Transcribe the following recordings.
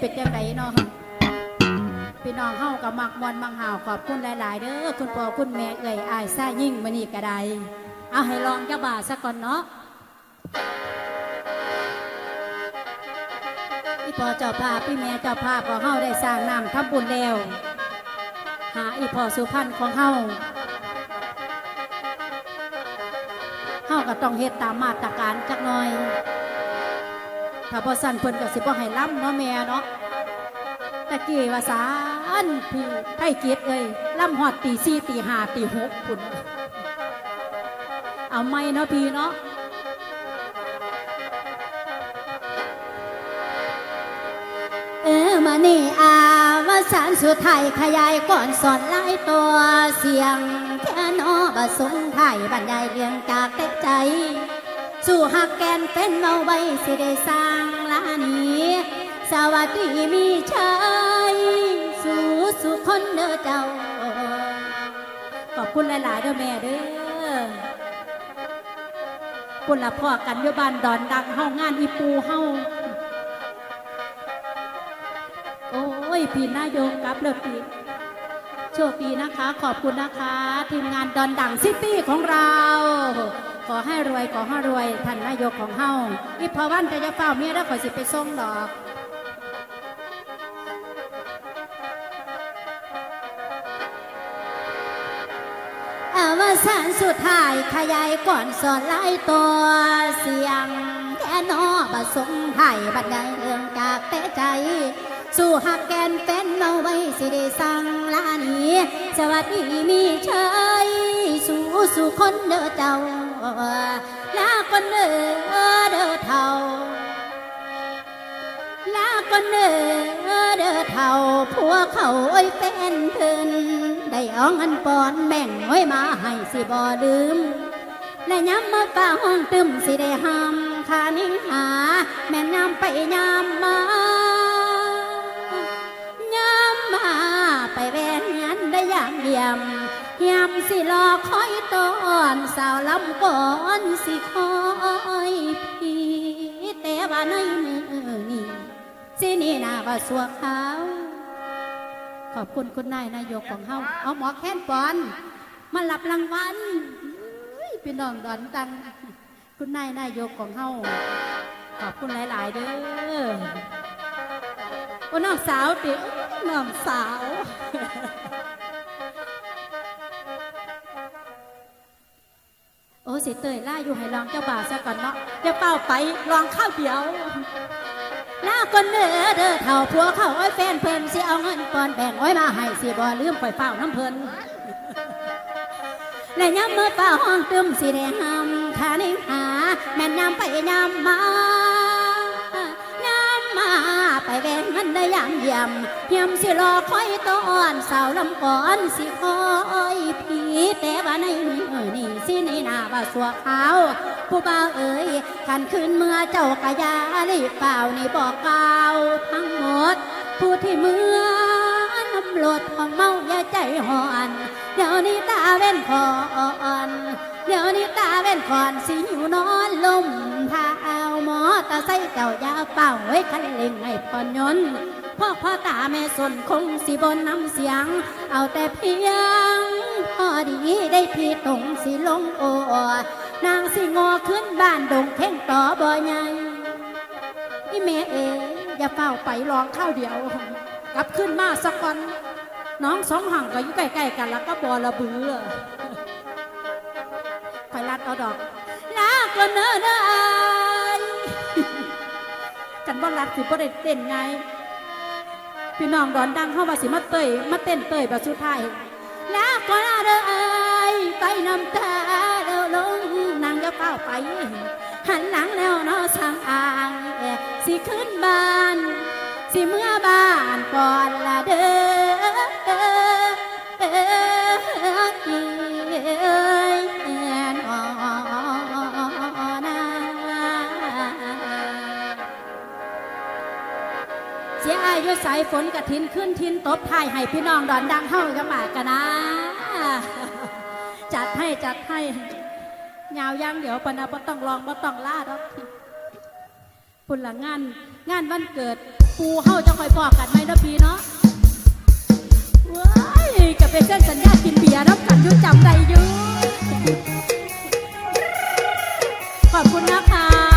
เป็นจังไดเนาะพี่น้องเฮากับมักมวนมังหาวขอบคุณหลาย ๆ เด้อคุณพ่อคุณแม่เอ่ยอายซ่ายิ่งมื้อนี้ก็ไดเอาให้ลองจักบาทซะก่อนเนาะอีพ่อเจ้าภาพพี่แม่เจ้าภาพของเฮาได้สร้างน้ำทำบุญแล้ว หาอีพ่อสุพรรณของเฮาเฮาก็ต้องเฮ็ดตามมาตรการจักหน่อย ถ้าบ่สั่นเพิ่นก็สิบ่ให้ล้ำเนาะแม่เนาะตะกี้ว่าสารพี่ไทยเกียรติเอ้ยล้ำฮอดตี4ตี5ตี6พุ่นเอาไม่เนาะพี่เนาะเออมานี่อาวสานสุดท้ายขยายก่อนสอนหลายตัวเสียงแค่นอบสงไทยบรรยายเรื่องจากแต่ใจ สู่หักแกนเป็นเมาไว้สิได้สร้างลานีสวัสดีมีชัยสู่สุคนเด้อเจ้า ขอบคุณหลาย ๆ เด้อแม่เด้อคุณละพ่อกันอยู่บ้านดอนดังเฮางานอีปูเฮาโอ้ยพี่นายกกับเลยพี่โชคดีนะคะ ขอบคุณนะคะ ทีมงานดอนดังซิตี้ของเรา ขอให้รวยขอให้รวยท่านนายกของเฮาอีพอวันจะจะเฝ้าเมียแล้วขอสิไปส่งดอกอวสานสุดท้ายขยายก่อนสอนหลายตัวเสียงแค่นอบสงไทยบรรยายเรื่องจากแต่ใจสู่หักแกนเป็นเมาไว้สิได้สั่งลานีสวัสดีมีชัยสู่สู่คนเด้อเจ้า ลาคนเด้อเด้อเท่าลาก่อนเด้อเด้อเท่าพวเขาโอ้ยเป็นเพิ่นได้เอาเงินปอนแบ่งไว้มาให้สิบ่ลืมและย้ำมาฝ่าห้องตึมสิได้ห้ามคานิ่งหา แม่น้ำไปย้ำมาย้ำมาไปแวนงานได้ยางเดียมยำ สิรอคอยตอนสาวลำก่อนสิคอยพี่แต่ว่าในมือนี้สินี่นาว่าสัวเขาขอบคุณคุณนายนายกของเฮาเอาหมอแค้นปอน มารับรางวัลพี่น้องดอนตัง คุณนายนายกของเฮาขอบคุณหลาย ๆ เด้อโอ้น้องสาวติน้องสาว สิเตยล่าอยู่ให้ลองเจ้าบ่าวซะก่อนเนาะจะเป้าไปลองข้าวเดียวลาคนเด้อเด้อเท่าผัวเขาอ้อยแฟนเพิ่นสิเอาเงินปอนแบ่งไว้มาให้สิบ่ลืมปล่อยเป้าน้ำเพิ่นและย้ำเมื่อเฝ้าห้องตึมสิได้ห้ำขานิ่งหา แม่นย้ำไปย้ำมา แบ่งเงินได้ยามเยี่ยมเยี่ยมสิรอคอยตอนสาวลำก่อนสิคอยผีแต่ว่าในมือนี่สิในหน้าว่าสัวขาวผู้บ่าวเอ๋ยขันคืนเมื่อเจ้ากะยาลีเปล่านี่บอกกล่าวทั้งหมด ผู้ที่เมื่อน้ำรถของเมาอย่าใจห่อนเดี๋ยวนี้ตาเว้นคอนเดี๋ยวนี้ตาเว้นคอนสิหิวนอนลม อตาใส่เจ้ายาเป่าไว้คันเล่งให้พอนยนพ่อพ่อตาแม่สนคงสิบนน้ำเสียง เอาแต่เพียงพอดีได้พี่ตรงสิลงโอนางสิงอขึ้นบ้านดงเข่งต่อบ่อใหญ่อีเมเออย่าเฝ้าไปลองข้าวเดียว กลับขึ้นมาสักก่อนน้องสองห่างก็อยู่ใกล้ๆกันแล้วก็บอระเบือคอยรัดเอาดอกลาก่อนเนอเด้อ บ่รักสิบ่ได้เต้นไงพี่น้องดอนดังเข้ามาสิมาเตยมาเต้นเตยแบบสุดท้ายลาก่อนเด้ออายไปน้ำตาเดาลงนางอย่าเฝ้าไปหันหลังแล้วเนาะสังอางอ่อสิขึ้นบ้าน สิเมื่อบ้านก่อนละเด้อ สายฝนกระถินขึ้นทินตบทายให้พี่น้องดอนดังเฮาจังหวะกันนะ จัดให้จัดให้ยาวยังเดี๋ยวปนะบ่ต้องลองบ่ต้องล่าดอกปุ่นละงาน งานวันเกิด ปูเฮาจะคอยบอกกันไหมนาะพี่เนาะว้ายจะเป็นเส้นสัญญากินเบียร์รับกันยุ่จำได้ยู่ขอบคุณนะคะ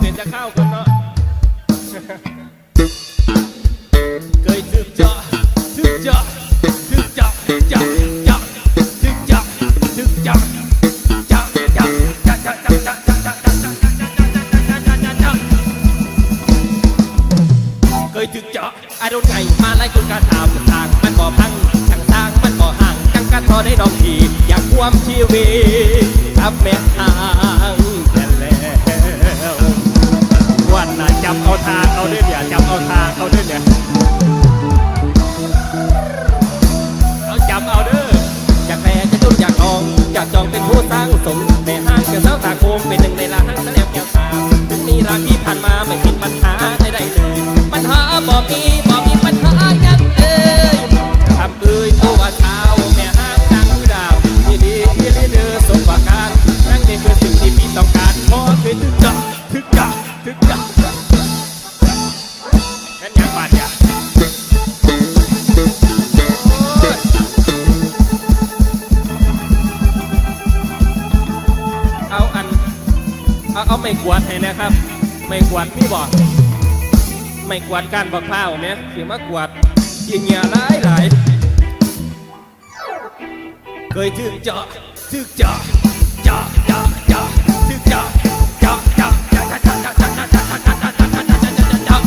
เห็นจะเข้าคนเนาะ เคยถึงจาะ สมแม่ห้างกับยวเสาตาโกมเป็นหนึ่ง กวาดก้านบักพร้าวไหมสียมากวาดยิงเหยื่หลายหลายเคยถึกเจาะถึกเจาะเจาะเจาะเจาะถึกเจาะเจาะเจาะเจาะเจาะเจาะเจาะเจาะเจาะเจาะเจาะ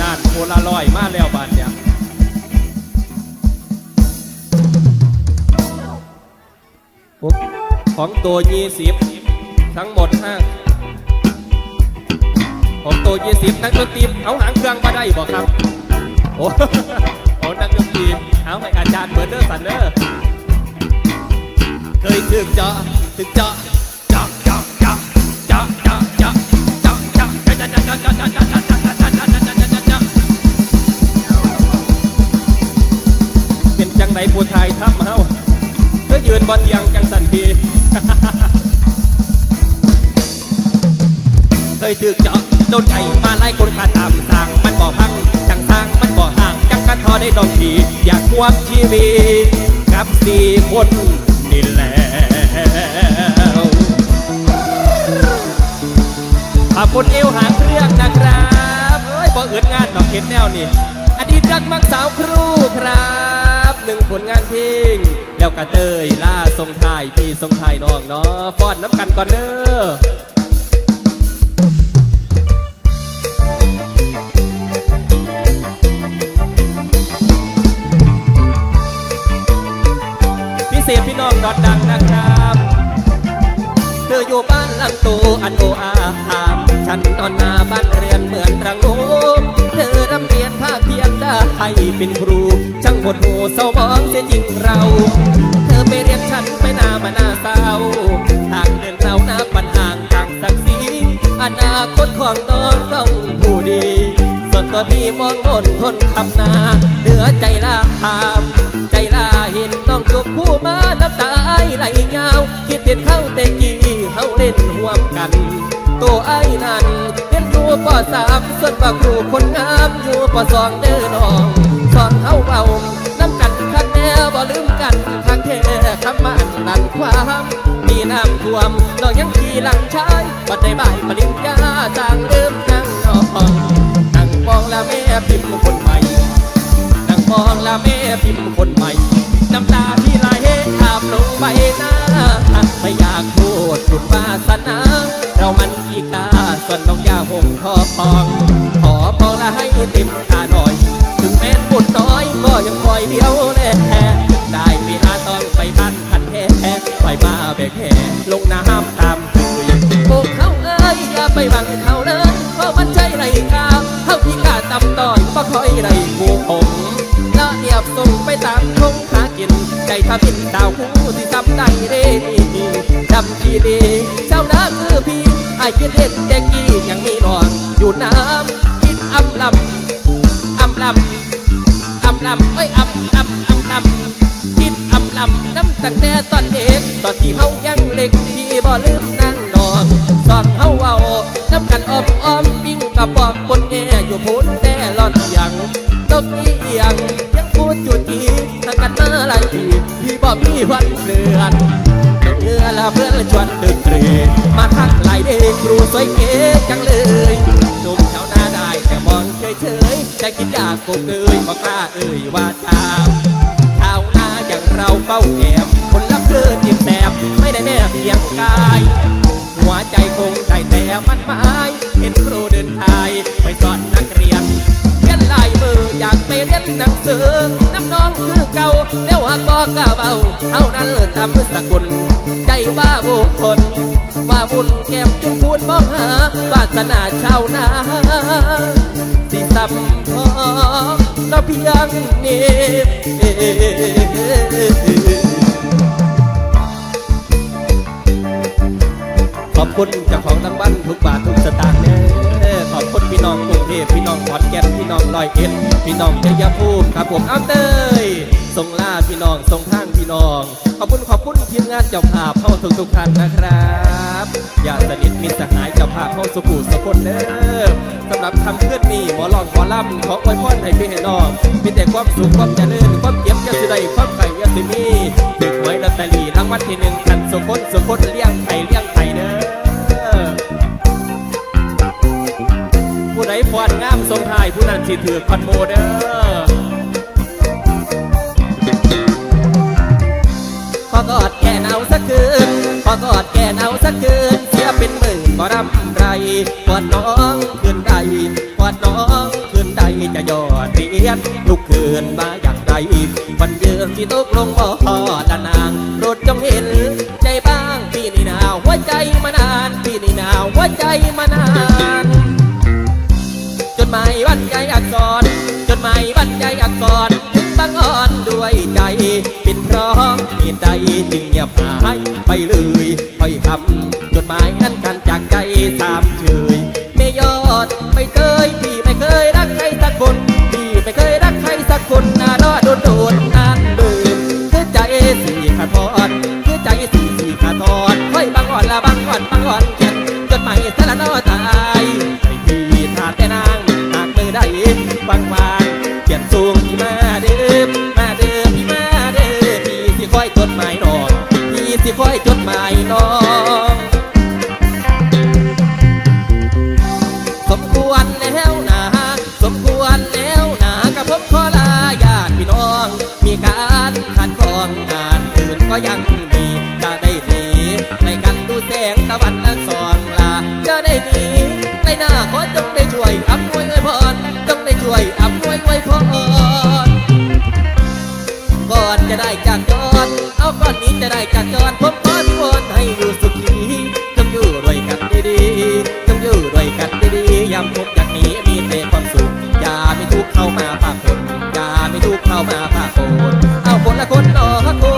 นั่นโคลาลอยมาแล้วบานเนี่ยของตัวยี่สิบทั้งหมดห้า ผมโตยี่สิบนักดนตรีเอาหางเครื่องมาได้บอกครับ โอ้โหนักดนตรีเอาไปอาจารย์เบอร์เดอร์สันเดอร์เคยถึงเจาะถึงเจาะเจาะเจาะเจาะเจาะเจาะจาะจาะจาะจาะจาะจาะจาะจาะจาะเป็นจังไหนผู้ไทยทับเฮาก็ยืนบนยงจังสันดีเคยถึงจาอ โดนใจมาไล่คนขาตามสร้างมันบ่พังจังทางมันบ่ห่างจังกันทอได้ดอกทีอยากควบทีวีกับสี่คนนี่แล้วขอบคุณเอวหางเครื่องนะครับเฮ้ยบ่เอื้อนงานดอกเก็ดแนวนี่อดีตรักมักสาวครูครับหนึ่งผลงานเพลงแล้วกระเตยล่าทรงทยพี่ทรงทยน้องเนาะฟอดน้ำกันก่อนเด้อ น้องดอดดังนะครับ เธออยู่บ้านลังตูอันโออาหามฉันนอนนาบ้านเรียนเหมือนรังโนเธอรำเรียนภาคเพียงได้เป็นครู ช่างหดหูเศร้ามองเสียจริงเรา เธอไปเรียนฉันไปนามานาเศร้าทางเดินเราหน้าปัญหาต่างศักดิ์ศรีอนาคตของน้องต้อง ส่วนตัวพี่มองบนทนคำนาเหนือใจลาหามใจลาเห็นน้องจุกผู้มาน้ำตาไอไหลยาวคิดเห็นเข้าเตกี้เขาเล่นห่วมกันตัวไอ้นั่นเรียนอยู่ปสามส่วนว่าครูคนงามอยู่ปสองเด้อน้องสอนเขาเบาน้ำกันคักแน่บ่ลืมกันคักแท้คำมันนั่นความมีน้ำท่วมน้องยังขี่หลังชายปัดใจบ่ายปริญญาจางเดิมนั่งนอนนั่ง ล้วแม่พิมพ์คนใหม่นั่งมองแล้วแม่พิมพ์คนใหม่ น้ำตาที่ไหลอาบลงใบหน้าไม่อยากพูดสุดวาสนาเรามันอีกาส่วนน้องยาหงคอปอง ขอพอละให้เต็มตา กินใจทำเป็นดาวคู่ที่จำได้เด้จำดีดีเจ้าน้ำคือพี่ไอ้คิดเด็กเด็กกี้ยังมีนอนอยู่น้ำกินอำลำอำลำอำลำเอ้ยอำอำอำลำกินอำลำน้ำตั้งแต่ตอนเด็กตอนที่เฮายังเล็กพี่บ่ลืมนะ วยเก๋จังเลยหนุ่มชาวนาได้แต่มองเฉยเฉยๆใจคิดอยากโกเลยบอกล้าเอ่ยว่าชา สนาชาวนาสิสัมพอเราเพียงนี้ขอบคุณเจ้าของรางวัลทุกบาททุกสตางค์เด้อขอบคุณพี่น้องกรุงเทพพี่น้องขอนแก่นพี่น้องลอยเอ็ดพี่น้องชัยภูมิครับผมเอาเตยส่งลาพี่น้องส่งทางพี่น้อง ขอบคุณขอบคุณทีมงานเจ้าภาพเข้าทุกทุกท่านนะครับ อย่าสนิทมิตรสหายเจ้าภาพเข้าสุขุสกุลเด้อสำหรับคำเคลื่อนนี้หมอลองหมอลำขออวยพรให้พี่ให้น้องมีแต่ความสุขความเจริญความเก็บยาสิได้ความไข่ยาสิมีดึกไว้ลอตเตอรี่รางวัลที่หนึ่งกันสุขนสุขนเลี้ยงไข่เลี้ยงไข่เด้อผู้ใดฟอนงามทรงไทายผู้นั้นสิถือคอนโมเดอ กอดแก่เนาสักคืนขอกอดแก่เนาสักคืนเสียเป็นหมื่นบ่รำไรปวดน้องคืนใดปวดน้องคืนใดจะยอดเรียนทุกคืนมาอย่างไรวันเยือนที่ตกลงบ่พอดานางโปรดจงเห็น ใจบ้างปีนี้หนาวหัวใจมานานปีนี้หนาวหัวใจมานานจดหมายวันใจอักษรจดหมายวันใจอักษร บหายไปเลยค่อยคำจดหมายนั้นกันจากใจตามเฉยไม่ยอดไม่เคยพี่ไม่เคยรักใครสักคนพี่ไม่เคยรักใครสักคนน่ารอโดนโดนนานเลยเธอใจสี่ขาดพอ อนจะได้จากจอนเอาก้อนนี้จะได้จากจอนผมขอนิวอนให้อยู่สุขีจงอยู่รวยกันดีดีจงอยู่รวยกันดีดียามพบจากนี้มีแต่ความสุขอย่าไม่ทุกเข้ามาปากคนอย่าไม่ทุกเข้ามาปากคนเอาคนละคนต่อคน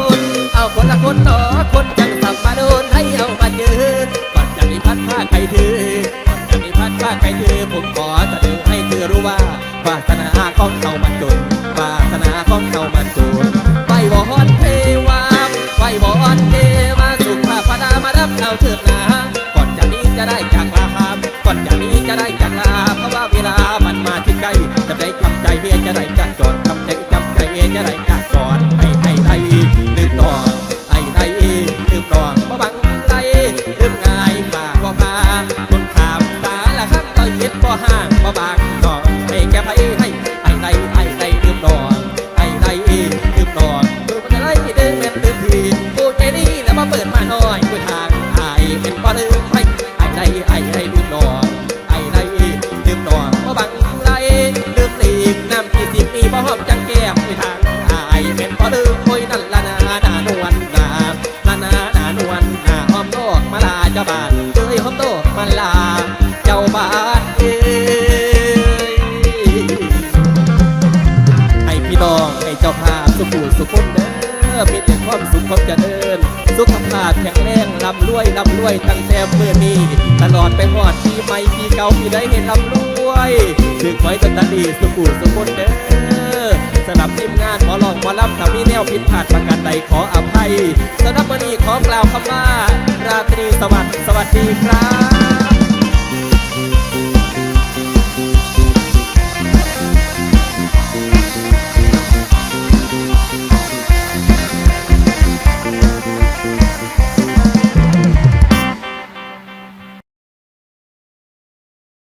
สุขคนเด้อมีแต่ความสุขความเจริญ สุขภาพแข็งแรงร่ำรวยร่ำรวยตั้งแต่เมื่อนี้ ตลอดไปหอดปีใหม่ปีเก่าปีใดให้ลำรวยถือไว้ตันตดีสุขุสุขคนเด้อสำหรับทีมงานหมอลองหมอรับถ้ามีแนวผิดพลาดประการใดขออภัยสำหรับวันนี้ขอกล่าวคำว่าราตรีสวัสดิ์สวัสดีครับ